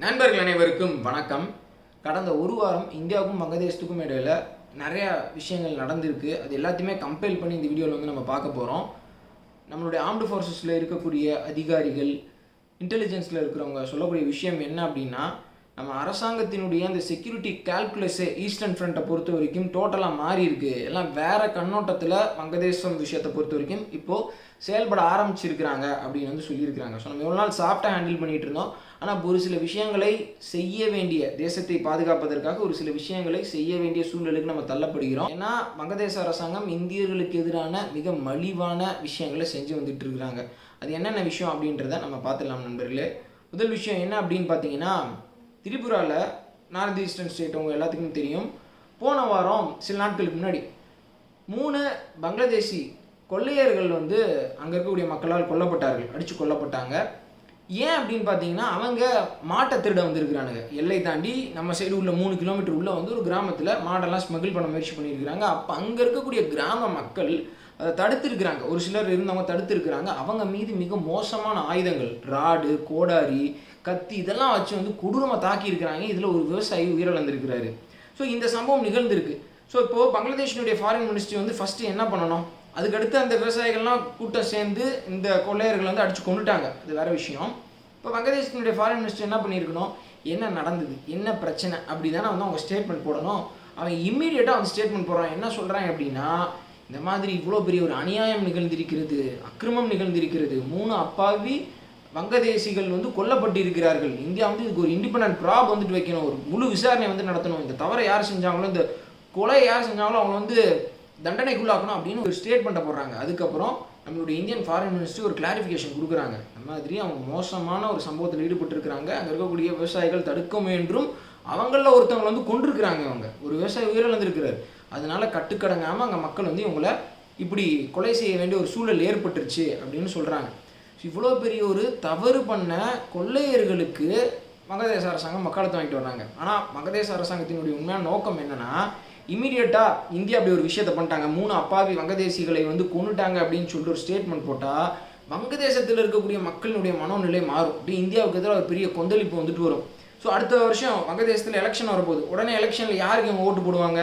நண்பர்கள் அனைவருக்கும் வணக்கம். கடந்த ஒரு வாரம் இந்தியாவுக்கும் வங்கதேசத்துக்கும் இடையில நிறைய விஷயங்கள் நடந்திருக்கு. அது எல்லாத்தையுமே கம்பேர் பண்ணி இந்த வீடியோவில் வந்து நம்ம பார்க்க போகிறோம் நம்மளுடைய ஆர்ம்டு ஃபோர்ஸஸில் இருக்கக்கூடிய அதிகாரிகள் இன்டெலிஜென்ஸில் இருக்கிறவங்க சொல்லக்கூடிய விஷயம் என்ன அப்படின்னா நம்ம அரசாங்கத்தினுடைய அந்த செக்யூரிட்டி கால்குலேஸே ஈஸ்டர்ன் ஃப்ரண்ட்டை பொறுத்த வரைக்கும் டோட்டலாக மாறி இருக்கு. எல்லாம் வேறு கண்ணோட்டத்தில் வங்கதேசம் விஷயத்தை பொறுத்த வரைக்கும் இப்போது செயல்பட ஆரம்பிச்சிருக்கிறாங்க அப்படின்னு வந்து சொல்லியிருக்கிறாங்க. ஸோ நம்ம எவ்வளோ நாள் சாஃப்டாக ஹேண்டில் பண்ணிட்டு இருந்தோம். ஆனால் ஒரு சில விஷயங்களை செய்ய வேண்டிய தேசத்தை பாதுகாப்பதற்காக ஒரு சில விஷயங்களை செய்ய வேண்டிய சூழ்நிலைக்கு நம்ம தள்ளப்படுகிறோம். ஏன்னா வங்கதேச அரசாங்கம் இந்தியர்களுக்கு எதிரான மிக மலிவான விஷயங்களை செஞ்சு வந்துட்டு இருக்கிறாங்க அது என்னென்ன விஷயம் அப்படின்றத நம்ம பார்த்துடலாம் நண்பர்களே. முதல் விஷயம் என்ன அப்படின்னு பார்த்தீங்கன்னா திரிபுராவில் நார்த் ஈஸ்டர்ன் ஸ்டேட் அவங்க எல்லாத்துக்கும் தெரியும். போன வாரம் சில நாட்களுக்கு முன்னாடி மூணு பங்களாதேசி கொள்ளையர்கள் வந்து அங்கே இருக்கக்கூடிய மக்களால் கொல்லப்பட்டார்கள் அடித்து கொல்லப்பட்டாங்க. ஏன் அப்படின்னு பார்த்தீங்கன்னா அவங்க மாட்டை திருட வந்திருக்கிறானுங்க. எல்லை தாண்டி நம்ம சைடு உள்ள மூணு கிலோமீட்டர் உள்ளே வந்து ஒரு கிராமத்தில் மாடெல்லாம் ஸ்மகிள் பண்ண முயற்சி பண்ணியிருக்கிறாங்க. அப்போ அங்கே இருக்கக்கூடிய கிராம மக்கள் அதை தடுத்திருக்கிறாங்க. ஒரு சிலர் இருந்தவங்க தடுத்திருக்கிறாங்க. அவங்க மீது மிக மோசமான ஆயுதங்கள் ராடு கோடாரி கத்தி இதெல்லாம் வச்சு வந்து கொடூரமாக தாக்கியிருக்கிறாங்க. இதில் ஒரு விவசாயி உயிரிழந்திருக்கிறாரு. ஸோ இந்த சம்பவம் நிகழ்ந்திருக்கு. ஸோ இப்போது பங்களாதேஷினுடைய ஃபாரின் மினிஸ்ட்ரி வந்து ஃபஸ்ட்டு என்ன பண்ணணும்? அதுக்கடுத்து அந்த விவசாயிகள்லாம் கூட்டம் சேர்ந்து இந்த கொள்ளையர்களை வந்து அடித்து கொண்டுட்டாங்க அது வேறு விஷயம். இப்போ வங்கதேசத்தினுடைய ஃபாரின் மினிஸ்டர் என்ன பண்ணியிருக்கணும்? என்ன நடந்தது? என்ன பிரச்சனை? அப்படி தானே வந்து அவங்க ஸ்டேட்மெண்ட் போடணும். அவன் இம்மீடியட்டாக வந்து ஸ்டேட்மெண்ட் போடுறான். என்ன சொல்கிறான் அப்படின்னா இந்த மாதிரி இவ்வளோ பெரிய ஒரு அநியாயம் நிகழ்ந்திருக்கிறது அக்கிரமம் நிகழ்ந்திருக்கிறது. மூணு அப்பாவி வங்கதேசிகள் வந்து கொல்லப்பட்டிருக்கிறார்கள். இந்தியா வந்து இதுக்கு ஒரு இண்டிபெண்ட் ப்ராப் வந்துட்டு வைக்கணும். ஒரு முழு விசாரணை வந்து நடத்தணும். இந்த தவறை யார் செஞ்சாங்களோ இந்த கொலை யார் செஞ்சாங்களோ அவங்க வந்து தண்டனைக்குள்ளாக்கணும் அப்படின்னு ஒரு ஸ்டேட்மெண்ட்டை போடுறாங்க. அதுக்கப்புறம் நம்மளுடைய இந்தியன் ஃபாரின் மினிஸ்ட்ரி ஒரு கிளாரிஃபிகேஷன் கொடுக்குறாங்க. அந்த மாதிரி அவங்க மோசமான ஒரு சம்பவத்தில் ஈடுபட்டிருக்கிறாங்க. அங்கே இருக்கக்கூடிய விவசாயிகள் தடுக்க முயன்றும் அவங்களில் ஒருத்தவங்களை வந்து கொண்டிருக்கிறாங்க அவங்க. ஒரு விவசாயி உயிரிழந்திருக்கிறார். அதனால் கட்டுக்கடங்காமல் அங்கே மக்கள் வந்து இவங்களை இப்படி கொலை செய்ய வேண்டிய ஒரு சூழல் ஏற்பட்டுருச்சு அப்படின்னு சொல்கிறாங்க இவ்வளோ பெரிய ஒரு தவறு பண்ண கொள்ளையர்களுக்கு மகதேச அரசாங்கம் மக்களத்தை வாங்கிட்டு வர்றாங்க. ஆனால் மகதேச அரசாங்கத்தினுடைய உண்மையான நோக்கம் என்னன்னா இமீடியட்டாக இந்தியா அப்படி ஒரு விஷயத்தை பண்ணிட்டாங்க. மூணு அப்பாவி வங்கதேசிகளை வந்து கொண்டுட்டாங்க அப்படின்னு சொல்லிட்டு ஒரு ஸ்டேட்மெண்ட் போட்டால் வங்கதேசத்தில் இருக்கக்கூடிய மக்களினுடைய மனோநிலை மாறும். அப்படி இந்தியாவுக்கு எதிராக ஒரு பெரிய கொந்தளிப்பு வந்துட்டு வரும். ஸோ அடுத்த வருஷம் வங்கதேசத்தில் எலெக்ஷன் வரப்போகுது. உடனே எலெக்ஷனில் யாருக்கு இவங்க ஓட்டு போடுவாங்க?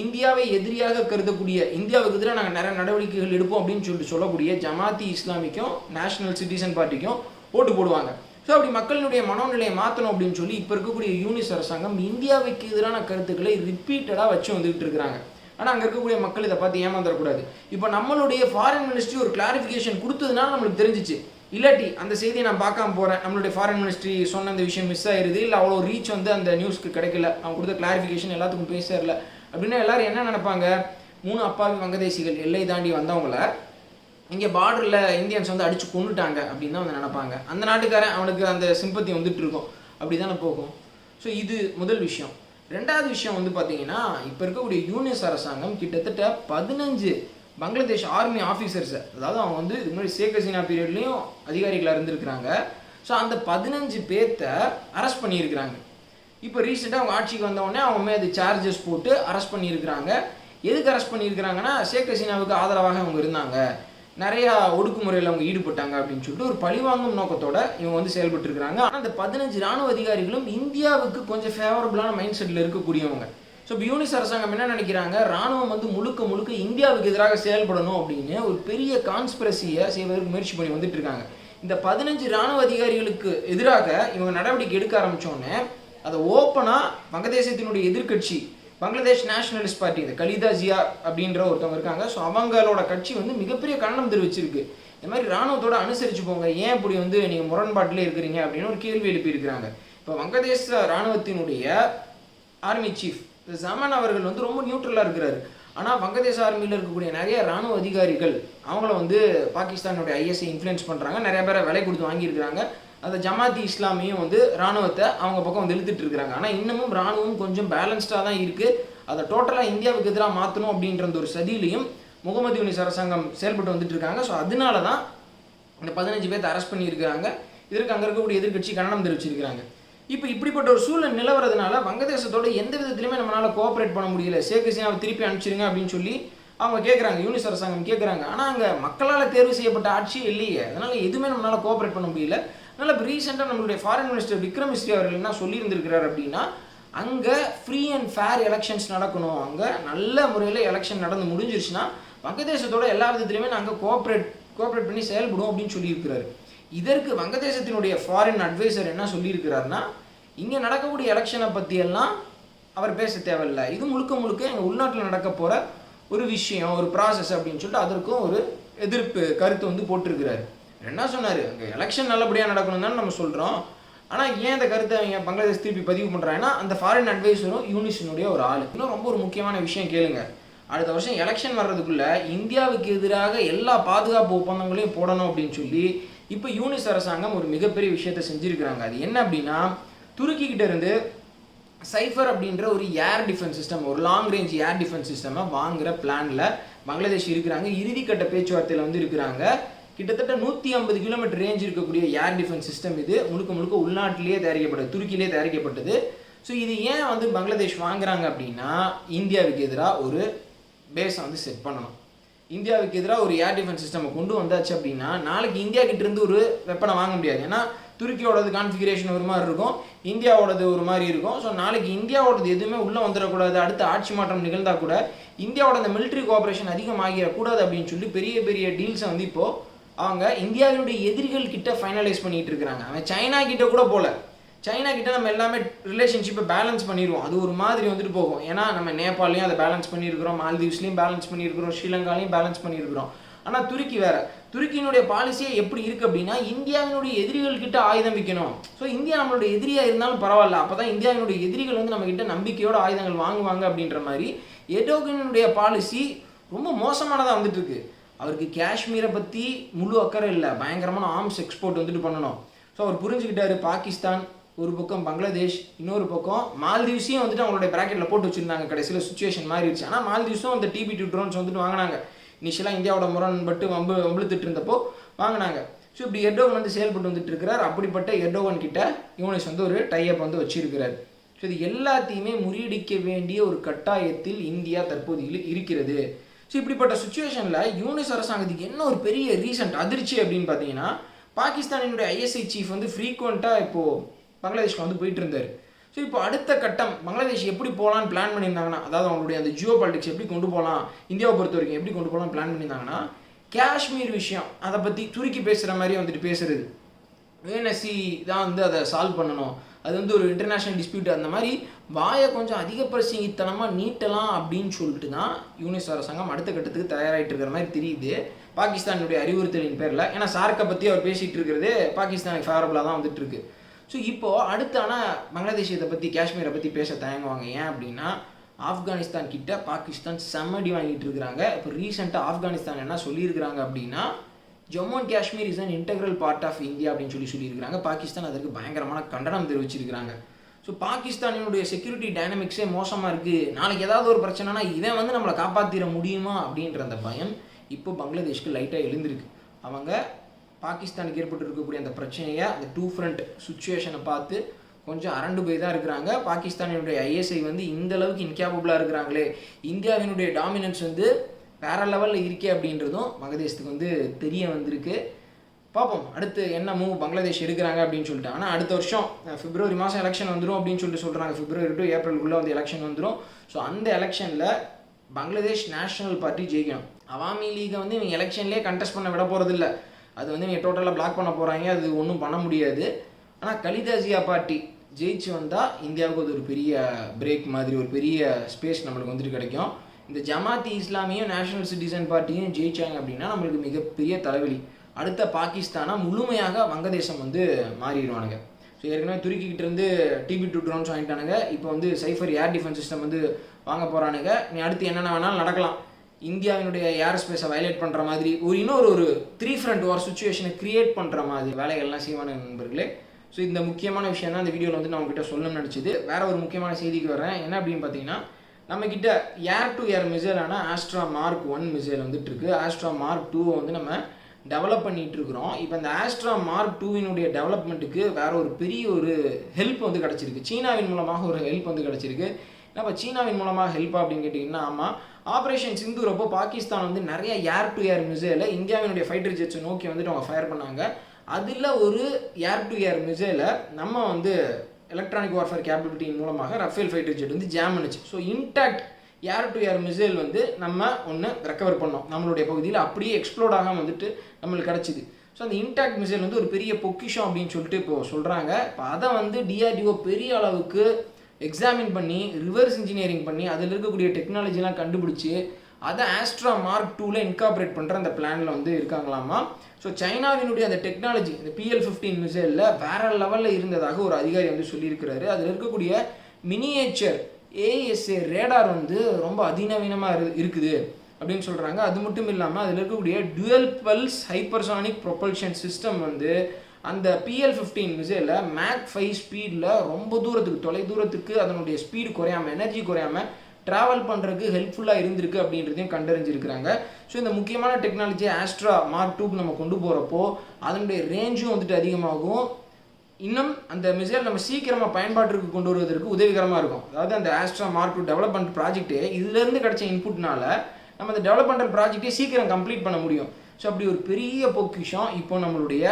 இந்தியாவை எதிரியாக கருதக்கூடிய இந்தியாவுக்கு எதிராக நாங்கள் நிறைய நடவடிக்கைகள் எடுப்போம் அப்படின்னு சொல்லிட்டு சொல்லக்கூடிய ஜமாத்தி இஸ்லாமிக்கும் நேஷனல் சிட்டிசன் பார்ட்டிக்கும் ஓட்டு போடுவாங்க. ஸோ அப்படி மக்களினுடைய மனோநிலையை மாற்றணும் அப்படின்னு சொல்லி இப்போ இருக்கக்கூடிய யூனிஸ் அரசாங்கம் இந்தியாவுக்கு எதிரான கருத்துக்களை ரிப்பீட்டடாக வச்சு வந்துகிட்டு இருக்கிறாங்க. ஆனால் அங்கே இருக்கக்கூடிய மக்கள் இதை பார்த்து ஏமாந்துடக்கூடாது இப்போ நம்மளுடைய ஃபாரின் மினிஸ்ட்ரி ஒரு கிளாரிஃபிகேஷன் கொடுத்ததுனால நம்மளுக்கு தெரிஞ்சிச்சு. இல்லாட்டி அந்த செய்தியை நான் பார்க்காம போகிறேன் நம்மளுடைய ஃபாரின் மினிஸ்ட்ரி சொன்ன அந்த விஷயம் மிஸ் ஆயிருது. இல்லை அவ்வளோ ரீச் வந்து அந்த நியூஸ்க்கு கிடைக்கல. அவங்க கொடுத்த கிளாரிஃபிகேஷன் எல்லாத்துக்கும் போய் சேரல. அப்படின்னா எல்லாரும் என்ன நினைப்பாங்க? மூணு அப்பாவி வங்கதேசிகள் எல்லை தாண்டி வந்தவங்கள இங்கே பார்டரில் இந்தியன்ஸ் வந்து அடித்து கொண்டுட்டாங்க அப்படின்னு தான் வந்து நினைப்பாங்க. அந்த நாட்டுக்காரன் அவனுக்கு அந்த சிம்பத்தி வந்துட்டு இருக்கும். அப்படி தானே போகும். ஸோ இது முதல் விஷயம். ரெண்டாவது விஷயம் வந்து பார்த்தீங்கன்னா இப்போ இருக்கக்கூடிய யூனியஸ் அரசாங்கம் கிட்டத்தட்ட பதினஞ்சு பங்களாதேஷ் ஆர்மி ஆஃபீஸர்ஸை அதாவது அவங்க வந்து இதுக்கு முன்னாடி ஷேக் ஹசீனா பீரியட்லேயும் அதிகாரிகளாக இருந்திருக்கிறாங்க. ஸோ அந்த பதினஞ்சு பேர்த்த அரெஸ்ட் பண்ணியிருக்கிறாங்க. இப்போ ரீசெண்டாக அவங்க ஆட்சிக்கு வந்தவொடனே அவங்க மேலே சார்ஜஸ் போட்டு அரெஸ்ட் பண்ணியிருக்கிறாங்க. எதுக்கு அரெஸ்ட் பண்ணியிருக்கிறாங்கன்னா ஷேக் ஹசீனாவுக்கு ஆதரவாக அவங்க இருந்தாங்க. நிறையா ஒடுக்குமுறையில் அவங்க ஈடுபட்டாங்க அப்படின்னு சொல்லிட்டு ஒரு பழிவாங்கும் நோக்கத்தோட இவங்க வந்து செயல்பட்டு இருக்கிறாங்க ஆனால் அந்த பதினஞ்சு ராணுவ அதிகாரிகளும் இந்தியாவுக்கு கொஞ்சம் ஃபேவரபுளான மைண்ட் செட்டில் இருக்கக்கூடியவங்க. ஸோ இப்போ யூனிஸ் அரசாங்கம் என்ன நினைக்கிறாங்க? ராணுவம் வந்து முழுக்க முழுக்க இந்தியாவுக்கு எதிராக செயல்படணும் அப்படின்னு ஒரு பெரிய கான்ஸ்பிரசியை செய்வதற்கு முயற்சி பண்ணி வந்துட்டு இருக்காங்க. இந்த பதினஞ்சு ராணுவ அதிகாரிகளுக்கு எதிராக இவங்க நடவடிக்கை எடுக்க ஆரம்பித்தோடனே அதை ஓப்பனாக வங்கதேசத்தினுடைய எதிர்க்கட்சி பங்களாதேஷ் நேஷனலிஸ்ட் பார்ட்டி இந்த கலிதா ஜியா அப்படின்ற ஒருத்தவங்க இருக்காங்க. ஸோ அவங்களோட கட்சி வந்து மிகப்பெரிய கண்டனம் தெரிவிச்சிருக்கு. இந்த மாதிரி ராணுவத்தோட அனுசரிச்சு போங்க. ஏன் இப்படி வந்து நீங்கள் முரண்பாட்டிலே இருக்கிறீங்க அப்படின்னு ஒரு கேள்வி எழுப்பியிருக்கிறாங்க. இப்போ வங்கதேச ராணுவத்தினுடைய ஆர்மி சீஃப் சமன் அவர்கள் வந்து ரொம்ப நியூட்ரலாக இருக்கிறாரு. ஆனால் வங்கதேச ஆர்மியில் இருக்கக்கூடிய நிறைய ராணுவ அதிகாரிகள் அவங்கள வந்து பாகிஸ்தானுடைய ஐஎஸ்ஐ இன்ஃப்ளூயன்ஸ் பண்ணுறாங்க நிறைய பேரை விலை கொடுத்து வாங்கியிருக்கிறாங்க. அந்த ஜமாத்தி இஸ்லாமியும் வந்து ராணுவத்தை அவங்க பக்கம் வந்து இழுத்துட்டு இருக்கிறாங்க. ஆனால் இன்னமும் இராணுவம் கொஞ்சம் பேலன்ஸ்டாக தான் இருக்குது அதை டோட்டலாக இந்தியாவுக்கு எதிராக மாற்றணும் அப்படின்ற அந்த ஒரு சதியிலையும் முகமது யூனிஸ் அரசாங்கம் செயல்பட்டு வந்துட்டு இருக்காங்க. ஸோ அதனால தான் இந்த பதினஞ்சு பேர்த்த அரெஸ்ட் பண்ணியிருக்கிறாங்க. இதற்கு அங்கே இருக்கக்கூடிய எதிர்க்கட்சி கண்டனம் தெரிவிச்சிருக்கிறாங்க. இப்போ இப்படிப்பட்ட ஒரு சூழல் நிலவரதுனால வங்கதேசத்தோட எந்த விதத்துலையுமே நம்மளால் கோஆப்ரேட் பண்ண முடியல. ஷேக் ஹசீனாவை திருப்பி அனுப்பிச்சிருங்க அப்படின்னு சொல்லி அவங்க கேட்குறாங்க யூனிஸ் அரசாங்கம் கேட்குறாங்க ஆனால் அங்கே மக்களால் தேர்வு செய்யப்பட்ட ஆட்சி இல்லையே. அதனால் எதுவுமே நம்மளால் கோஆப்ரேட் பண்ண முடியல. அதனால் இப்போ ரீசெண்டாக நம்மளுடைய ஃபாரின் மினிஸ்டர் விக்ரம் மிஸ்ரி அவர்கள் என்ன சொல்லியிருந்திருக்கிறார் அப்படின்னா அங்கே ஃப்ரீ அண்ட் ஃபேர் எலெக்ஷன்ஸ் நடக்கணும். அங்கே நல்ல முறையில் எலெக்ஷன் நடந்து முடிஞ்சிருச்சுன்னா வங்கதேசத்தோட எல்லா விதத்துலையுமே நாங்கள் கோஆப்ரேட் கோஆப்ரேட் பண்ணி செயல்படும் அப்படின்னு சொல்லியிருக்கிறாரு. இதற்கு வங்கதேசத்தினுடைய ஃபாரின் அட்வைசர் என்ன சொல்லியிருக்கிறார்னா இங்கே நடக்கக்கூடிய எலெக்ஷனை பற்றியெல்லாம் அவர் பேச தேவையில்லை. இது முழுக்க முழுக்க எங்கள் உள்நாட்டில் நடக்க போகிற ஒரு விஷயம் ஒரு ப்ராசஸ் அப்படின்னு சொல்லிட்டு அதற்கும் ஒரு எதிர்ப்பு கருத்து வந்து போட்டிருக்கிறாரு. என்ன சொன்னார் அங்கே எலெக்ஷன் நல்லபடியாக நடக்கணும் தானே நம்ம சொல்கிறோம் ஆனால் ஏன் இந்த கருத்தை அவங்க பங்களாதேஷ் திருப்பி பதிவு பண்ணுறாங்கன்னா அந்த ஃபாரின் அட்வைசரும் யூனிஷனுடைய ஒரு ஆள். இன்னும் ரொம்ப ஒரு முக்கியமான விஷயம் கேளுங்க. அடுத்த வருஷம் எலெக்ஷன் வர்றதுக்குள்ளே இந்தியாவுக்கு எதிராக எல்லா பாதுகாப்பு ஒப்பந்தங்களையும் போடணும் அப்படின்னு சொல்லி இப்போ யூனிஸ் அரசாங்கம் ஒரு மிகப்பெரிய விஷயத்தை செஞ்சுருக்கிறாங்க. அது என்ன அப்படின்னா துருக்கி கிட்ட இருந்து சைஃபர் அப்படின்ற ஒரு ஏர் டிஃபென்ஸ் சிஸ்டம் ஒரு லாங் ரேஞ்ச் ஏர் டிஃபென்ஸ் சிஸ்டமை வாங்குற பிளானில் பங்களாதேஷ் இருக்கிறாங்க. இறுதிக்கட்ட பேச்சுவார்த்தையில் வந்து இருக்கிறாங்க. கிட்டத்தட்ட நூற்றி ஐம்பது கிலோமீட்டர் ரேஞ்ச் இருக்கக்கூடிய ஏர் டிஃபென்ஸ் சிஸ்டம் இது. முழுக்க முழுக்க உள்நாட்டிலேயே தயாரிக்கப்பட்டது துருக்கியிலே தயாரிக்கப்பட்டது. ஸோ இது ஏன் வந்து பங்களாதேஷ் வாங்குறாங்க அப்படின்னா இந்தியாவுக்கு எதிராக ஒரு பேஸை வந்து செட் பண்ணணும். இந்தியாவுக்கு எதிராக ஒரு ஏர் டிஃபென்ஸ் சிஸ்டம் கொண்டு வந்தாச்சு அப்படின்னா நாளைக்கு இந்தியா கிட்ட இருந்து ஒரு வெப்பனை வாங்க முடியாது. ஏன்னா துருக்கியோடது கான்ஃபிகரேஷன் ஒரு மாதிரி இருக்கும் இந்தியாவோடது ஒரு மாதிரி இருக்கும். ஸோ நாளைக்கு இந்தியாவோடது எதுவுமே உள்ளே வந்துடக்கூடாது அடுத்த ஆட்சி மாற்றம் நிகழ்ந்தால் கூட இந்தியாவோட அந்த மிலிட்ரி கோஆபரேஷன் அதிகமாகிடக்கூடாது அப்படின்னு சொல்லி பெரிய பெரிய டீல்ஸை வந்து இப்போது அவங்க இந்தியாவினுடைய எதிரிகள் கிட்ட ஃபைனலைஸ் பண்ணிட்டு இருக்கிறாங்க. அவன் சைனா கிட்ட கூட போல. சைனா கிட்ட நம்ம எல்லாமே ரிலேஷன்ஷிப்பை பேலன்ஸ் பண்ணிடுவோம் அது ஒரு மாதிரி வந்துட்டு போகும். ஏன்னா நம்ம நேபாளையும் அதை பேலன்ஸ் பண்ணியிருக்கிறோம் மால்தீவ்ஸ்லையும் பேலன்ஸ் பண்ணியிருக்கிறோம் ஸ்ரீலங்காலையும் பேலன்ஸ் பண்ணியிருக்கிறோம் ஆனால் துருக்கி வேற. துருக்கியினுடைய பாலிசியே எப்படி இருக்குது அப்படின்னா இந்தியாவினுடைய எதிரிகள் கிட்ட ஆயுதம் விற்கணும் ஸோ இந்தியா நம்மளுடைய எதிரியாக இருந்தாலும் பரவாயில்ல. அப்பதான் இந்தியாவினுடைய எதிரிகள் வந்து நம்ம கிட்ட நம்பிக்கையோட ஆயுதங்கள் வாங்குவாங்க அப்படின்ற மாதிரி எடோகனுடைய பாலிசி ரொம்ப மோசமானதாக வந்துட்டு இருக்கு அவருக்கு காஷ்மீரை பற்றி முழு அக்கறை இல்லை. பயங்கரமான ஆர்ம்ஸ் எக்ஸ்போர்ட் வந்துட்டு பண்ணணும். ஸோ அவர் புரிஞ்சுக்கிட்டாரு பாகிஸ்தான் ஒரு பக்கம் பங்களாதேஷ் இன்னொரு பக்கம் மால்தீவ்ஸையும் வந்துட்டு அவங்களுடைய ப்ராக்கெட்டில் போட்டு வச்சிருந்தாங்க. கடைசியில் சுச்சுவேஷன் மாறிடுச்சு. ஆனால் மால்தீவ்ஸும் அந்த டிபி டூ ட்ரோன்ஸ் வந்துட்டு வாங்கினாங்க. இனிஷியலாக இந்தியாவோட முரண்பட்டு வம்பு வம்பிழுத்துட்டு இருந்தப்போ வாங்கினாங்க. ஸோ இப்படி எர்டோவன் வந்து செயல்பட்டு வந்துட்டு இருக்கிறார் அப்படிப்பட்ட எர்டோவன் கிட்ட யூனிஸ் வந்து ஒரு டைப் வந்து வச்சிருக்கிறார். ஸோ இது எல்லாத்தையுமே முறியடிக்க வேண்டிய ஒரு கட்டாயத்தில் இந்தியா தற்போது இருக்கிறது. ஸோ இப்படிப்பட்ட சுச்சுவேஷனில் யூனிஸ் அரசாங்கத்துக்கு என்ன ஒரு பெரிய ரீசன்ட் அதிர்ச்சி அப்படின்னு பார்த்தீங்கன்னா பாகிஸ்தானினுடைய ஐஎஸ்ஐ சீஃப் வந்து ஃப்ரீக்வெண்ட்டாக இப்போது பங்களாதேஷ்க்கு வந்து போயிட்டு இருந்தார் ஸோ இப்போ அடுத்த கட்டம் பங்களாதேஷ் எப்படி போகலான்னு பிளான் பண்ணியிருந்தாங்கன்னா அதாவது அவங்களுடைய அந்த ஜியோ பாலிடிக்ஸ் எப்படி கொண்டு போகலாம் இந்தியாவை பொறுத்த வரைக்கும் எப்படி கொண்டு போகலாம் பிளான் பண்ணியிருந்தாங்கன்னா காஷ்மீர் விஷயம் அதை பற்றி துருக்கி பேசுகிற மாதிரி வந்துட்டு பேசுறது. வேனசி தான் வந்து அதை சால்வ் பண்ணணும். அது வந்து ஒரு இன்டர்நேஷ்னல் டிஸ்பியூட் அந்த மாதிரி வாயை கொஞ்சம் அதிகப்பரிசீத்தனமாக நீட்டலாம் அப்படின்னு சொல்லிட்டு தான் யூனிஸ் அரசாங்கம் அடுத்த கட்டத்துக்கு தயாராகிட்டு இருக்கிற மாதிரி தெரியுது. பாகிஸ்தானுடைய அறிவுறுத்தலின் பேரில் ஏன்னா சார்க்கை பற்றி அவர் பேசிகிட்டு இருக்கிறது பாகிஸ்தானுக்கு ஃபேவரபுளாக தான் வந்துட்டு இருக்கு. ஸோ இப்போது அடுத்து ஆனால் பங்களாதேஷ் இதை பற்றி காஷ்மீரை பற்றி பேச தயங்குவாங்க. ஏன் அப்படின்னா ஆப்கானிஸ்தான் கிட்ட பாகிஸ்தான் செம்மடி வாங்கிட்டு இருக்கிறாங்க. இப்போ ரீசெண்டாக ஆப்கானிஸ்தான் என்ன சொல்லியிருக்கிறாங்க அப்படின்னா Jammu and Kashmir is an integral part of India அப்படின்னு சொல்லி சொல்லியிருக்கிறாங்க. பாகிஸ்தான் அதற்கு பயங்கரமான கண்டனம் தெரிவிச்சிருக்கிறாங்க. ஸோ பாகிஸ்தானினுடைய செக்யூரிட்டி டைனமிக்ஸே மோசமாக இருக்குது நாளைக்கு ஏதாவது ஒரு பிரச்சனைனா இவன் வந்து நம்மளை காப்பாற்றிட முடியுமா அப்படின்ற அந்த பயம் இப்போ பங்களாதேஷ்க்கு லைட்டாக எழுந்திருக்கு. அவங்க பாகிஸ்தானுக்கு ஏற்பட்டு இருக்கக்கூடிய அந்த பிரச்சனையை அந்த டூ ஃப்ரண்ட் சுச்சுவேஷனை பார்த்து கொஞ்சம் அரண்டு போய் தான் இருக்கிறாங்க. பாகிஸ்தானினுடைய ஐஎஸ்ஐ வந்து இந்த அளவுக்கு இன்கேபபிளாக இருக்கிறாங்களே. இந்தியாவினுடைய டாமினன்ஸ் வந்து வேற லெவலில் இருக்கே அப்படின்றதும் வங்கதேசத்துக்கு வந்து தெரிய வந்திருக்கு. பார்ப்போம். அடுத்து என்ன மூவ் பங்களாதேஷ் எடுக்கிறாங்க அப்படின்னு சொல்லிட்டு. ஆனால் அடுத்த வருஷம் பிப்ரவரி மாதம் எலெக்ஷன் வந்துடும் அப்படின்னு சொல்லிட்டு சொல்கிறாங்க பிப்ரவரி டு ஏப்ரலுக்குள்ளே வந்து எலெக்ஷன் வந்துடும் ஸோ அந்த எலெக்ஷனில் பங்களாதேஷ் நேஷனல் பார்ட்டி ஜெயிக்கணும். அவாமி லீகை வந்து இவங்க எலெக்ஷன்லேயே கண்டெஸ்ட் பண்ண விட போகிறதில்ல அது வந்து நீங்கள் டோட்டலாக பிளாக் பண்ண போகிறாங்க அது ஒன்றும் பண்ண முடியாது. ஆனால் கலிதாசியா பார்ட்டி ஜெயிச்சு வந்தால் இந்தியாவுக்கு அது ஒரு பெரிய பிரேக் மாதிரி ஒரு பெரிய ஸ்பேஸ் நம்மளுக்கு வந்துட்டு கிடைக்கும். இந்த ஜமாத்தி இஸ்லாமியும் நேஷனல் சிட்டிசன் பார்ட்டியும் ஜெயிச்சாங்க அப்படின்னா நம்மளுக்கு மிகப்பெரிய தலைவலி. அடுத்த பாகிஸ்தானா முழுமையாக வங்கதேசம் வந்து மாறிடுவானுங்க. ஸோ ஏற்கனவே துருக்கிக்கிட்டு இருந்து டிபி டூ ட்ரோன்ஸ் வாங்கிட்டானுங்க. இப்போ வந்து சைஃபர் ஏர் டிஃபென்ஸ் சிஸ்டம் வந்து வாங்க போகிறானுங்க நீ அடுத்து என்னென்ன வேணாலும் நடக்கலாம். இந்தியாவினுடைய ஏர் ஸ்பேஸை வயலேட் பண்ணுற மாதிரி ஒரு இன்னொரு ஒரு த்ரீ ஃப்ரண்ட் வார் சுச்சுவேஷனை கிரியேட் பண்ணுற மாதிரி வேலைகள்லாம் செய்வான நண்பர்களே. ஸோ இந்த முக்கியமான விஷயம் தான் இந்த வீடியோவில் வந்து நான் உங்ககிட்ட சொல்லணும்னு நினச்சிது. வேற ஒரு முக்கியமான செய்திக்கு வரேன் என்ன அப்படின்னு பார்த்தீங்கன்னா நம்மக்கிட்ட ஏர் டு ஏர் மிசைலான ஆஸ்ட்ரா மார்க் ஒன் மிசைல் வந்துட்டுருக்கு ஆஸ்ட்ரா மார்க் டூவை வந்து நம்ம டெவலப் பண்ணிகிட்டு இருக்கிறோம். இப்போ இந்த ஆஸ்ட்ரா மார்க் டூவினுடைய டெவலப்மெண்ட்டுக்கு வேற ஒரு பெரிய ஒரு ஹெல்ப் வந்து கிடச்சிருக்கு. சீனாவின் மூலமாக ஒரு ஹெல்ப் வந்து கிடச்சிருக்கு. நம்ம சீனாவின் மூலமாக ஹெல்ப் அப்படின்னு கேட்டிங்கன்னா ஆமாம் ஆப்ரேஷன் சிந்தூர் பாகிஸ்தான் வந்து நிறைய ஏர் டு ஏர் மிசைலை இந்தியாவினுடைய ஃபைட்டர் ஜெட்ஸை நோக்கி வந்துட்டு அவங்க ஃபயர் பண்ணாங்க. அதில் ஒரு ஏர் டு ஏர் மிசைலை நம்ம வந்து எலக்ட்ரானிக் வார்ஃபேர் கேபிலிட்டியின் மூலமாக ரஃபேல் ஃபைட்டர் ஜெட் வந்து ஜாம் பண்ணுச்சு. So intact air to air missile வந்து நம்ம ஒன்று ரெக்கவர் பண்ணோம். நம்மளுடைய பகுதியில் அப்படியே எக்ஸ்ப்ளோர்ட் ஆகாமல் வந்துட்டு நம்மளுக்கு கிடச்சிது. ஸோ அந்த இன்டாக்ட் மிசைல் வந்து ஒரு பெரிய பொக்கிஷம் அப்படின்னு சொல்லிட்டு இப்போ சொல்கிறாங்க இப்போ அதை வந்து டிஆர்டிஓ பெரிய அளவுக்கு எக்ஸாமின் பண்ணி ரிவர்ஸ் இன்ஜினியரிங் பண்ணி அதில் இருக்கக்கூடிய டெக்னாலஜிலாம் கண்டுபிடிச்சி அதை ஆஸ்ட்ரா மார்க் டூவில் இன்கார்பரேட் பண்ணுற அந்த பிளானில் வந்து இருக்காங்களாமா? ஸோ சைனாவினுடைய அந்த டெக்னாலஜி இந்த பிஎல் ஃபிஃப்டீன் மிசைலில் வேற லெவலில் இருந்ததாக ஒரு அதிகாரி வந்து சொல்லியிருக்கிறாரு. அதில் இருக்கக்கூடிய மினியேச்சர் ஏஎஸ்ஏ ரேடார் வந்து ரொம்ப அதிநவீனமாக இரு இருக்குது அப்படின்னு சொல்கிறாங்க அது மட்டும் இல்லாமல் அதில் இருக்கக்கூடிய dual pulse hypersonic propulsion system வந்து அந்த பிஎல் ஃபிஃப்டீன் மிசைலில் மேக் ஃபைவ் ஸ்பீடில் ரொம்ப தூரத்துக்கு தொலை தூரத்துக்கு அதனுடைய ஸ்பீடு குறையாமல் எனர்ஜி குறையாமல் ட்ராவல் பண்ணுறதுக்கு ஹெல்ப்ஃபுல்லாக இருந்திருக்கு அப்படின்றதையும் கண்டறிஞ்சிருக்கிறாங்க. ஸோ இந்த முக்கியமான டெக்னாலஜி ஆஸ்ட்ரா மார்க் டூக்கு நம்ம கொண்டு போகிறப்போ அதனுடைய ரேஞ்சும் வந்துட்டு அதிகமாகும். இன்னும் அந்த மிசைல் நம்ம சீக்கிரமாக பயன்பாட்டிற்கு கொண்டு வருவதற்கு உதவிகரமாக இருக்கும். அதாவது அந்த Astra mark two development project இதுலேருந்து கிடைச்ச இன்புட்னால நம்ம அந்த டெவலப் பண்ணுற ப்ராஜெக்டே சீக்கிரம் கம்ப்ளீட் பண்ண முடியும். ஸோ அப்படி ஒரு பெரிய பொக்கிஷம் இப்போ நம்மளுடைய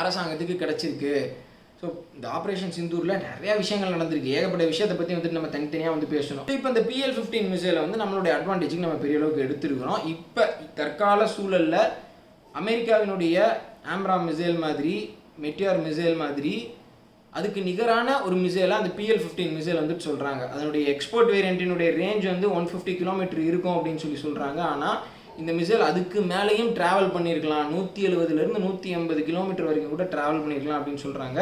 அரசாங்கத்துக்கு கிடச்சிருக்கு. ஸோ இந்த ஆப்ரேஷன் சிந்தூரில் நிறையா விஷயங்கள் நடந்திருக்கு. ஏகப்பட்ட விஷயத்தை பற்றி வந்துட்டு நம்ம தனித்தனியாக வந்து பேசணும். இப்போ இந்த பிஎல் ஃபிஃப்டீன் மிசைலை வந்து நம்மளுடைய அட்வான்டேஜுக்கு நம்ம பெரிய அளவுக்கு எடுத்துருக்கிறோம். இப்போ தற்கால சூழலில் அமெரிக்காவினுடைய ஆம்ரா மிசைல் மாதிரி மெட்டியார் மிசைல் மாதிரி அதுக்கு நிகரான ஒரு மிசைலாக அந்த பிஎல் ஃபிஃப்டீன் மிசைல் வந்துட்டு சொல்கிறாங்க அதனுடைய எக்ஸ்போர்ட் வேரியண்ட்டினுடைய ரேஞ்ச் வந்து ஒன் ஃபிஃப்டி கிலோமீட்டர் இருக்கும் அப்படின்னு சொல்லி சொல்கிறாங்க ஆனால் இந்த மிசைல் அதுக்கு மேலேயும் ட்ராவல் பண்ணியிருக்கலாம். நூற்றி எழுபதுலேருந்து நூற்றி எண்பது கிலோமீட்டர் வரைக்கும் கூட ட்ராவல் பண்ணியிருக்கலாம் அப்படின்னு சொல்கிறாங்க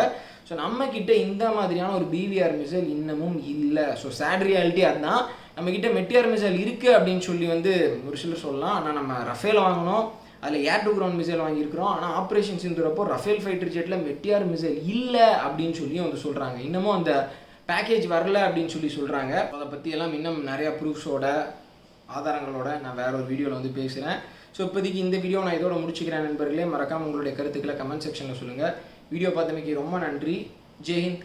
ஸோ நம்ம இந்த மாதிரியான ஒரு பிவிஆர் மிசைல் இன்னமும் இல்லை. ஸோ சேட் ரியாலிட்டி அதுதான். நம்மக்கிட்ட மெட்டியார் மிசைல் இருக்குது அப்படின்னு சொல்லி வந்து ஒரு சிலர் சொல்லலாம். ஆனால் நம்ம ரஃபேல் வாங்கினோம் அதில் ஏர் டு கிரவுண்ட் மிசைல் வாங்கியிருக்கிறோம். ஆனால் ஆப்ரேஷன் சிந்துறப்போ ரஃபேல் ஃபைட்டர் ஜெட்டில் மெட்டியார் மிசைல் இல்லை அப்படின்னு சொல்லியும் வந்து சொல்கிறாங்க இன்னமும் அந்த பேக்கேஜ் வரல அப்படின்னு சொல்லி சொல்கிறாங்க அதை பற்றியெல்லாம் இன்னும் நிறையா ப்ரூஃப்ஸோட ஆதாரங்களோட நான் வேற ஒரு வீடியோவில் வந்து பேசுகிறேன் ஸோ இப்போதைக்கு இந்த வீடியோ நான் இதோட முடிச்சுக்கிறேன் நண்பர்களே. மறக்காமல் உங்களுடைய கருத்துக்களை கமெண்ட் செக்ஷனில் சொல்லுங்கள் வீடியோ பார்த்தமைக்கு ரொம்ப நன்றி. ஜெய்ஹிந்த்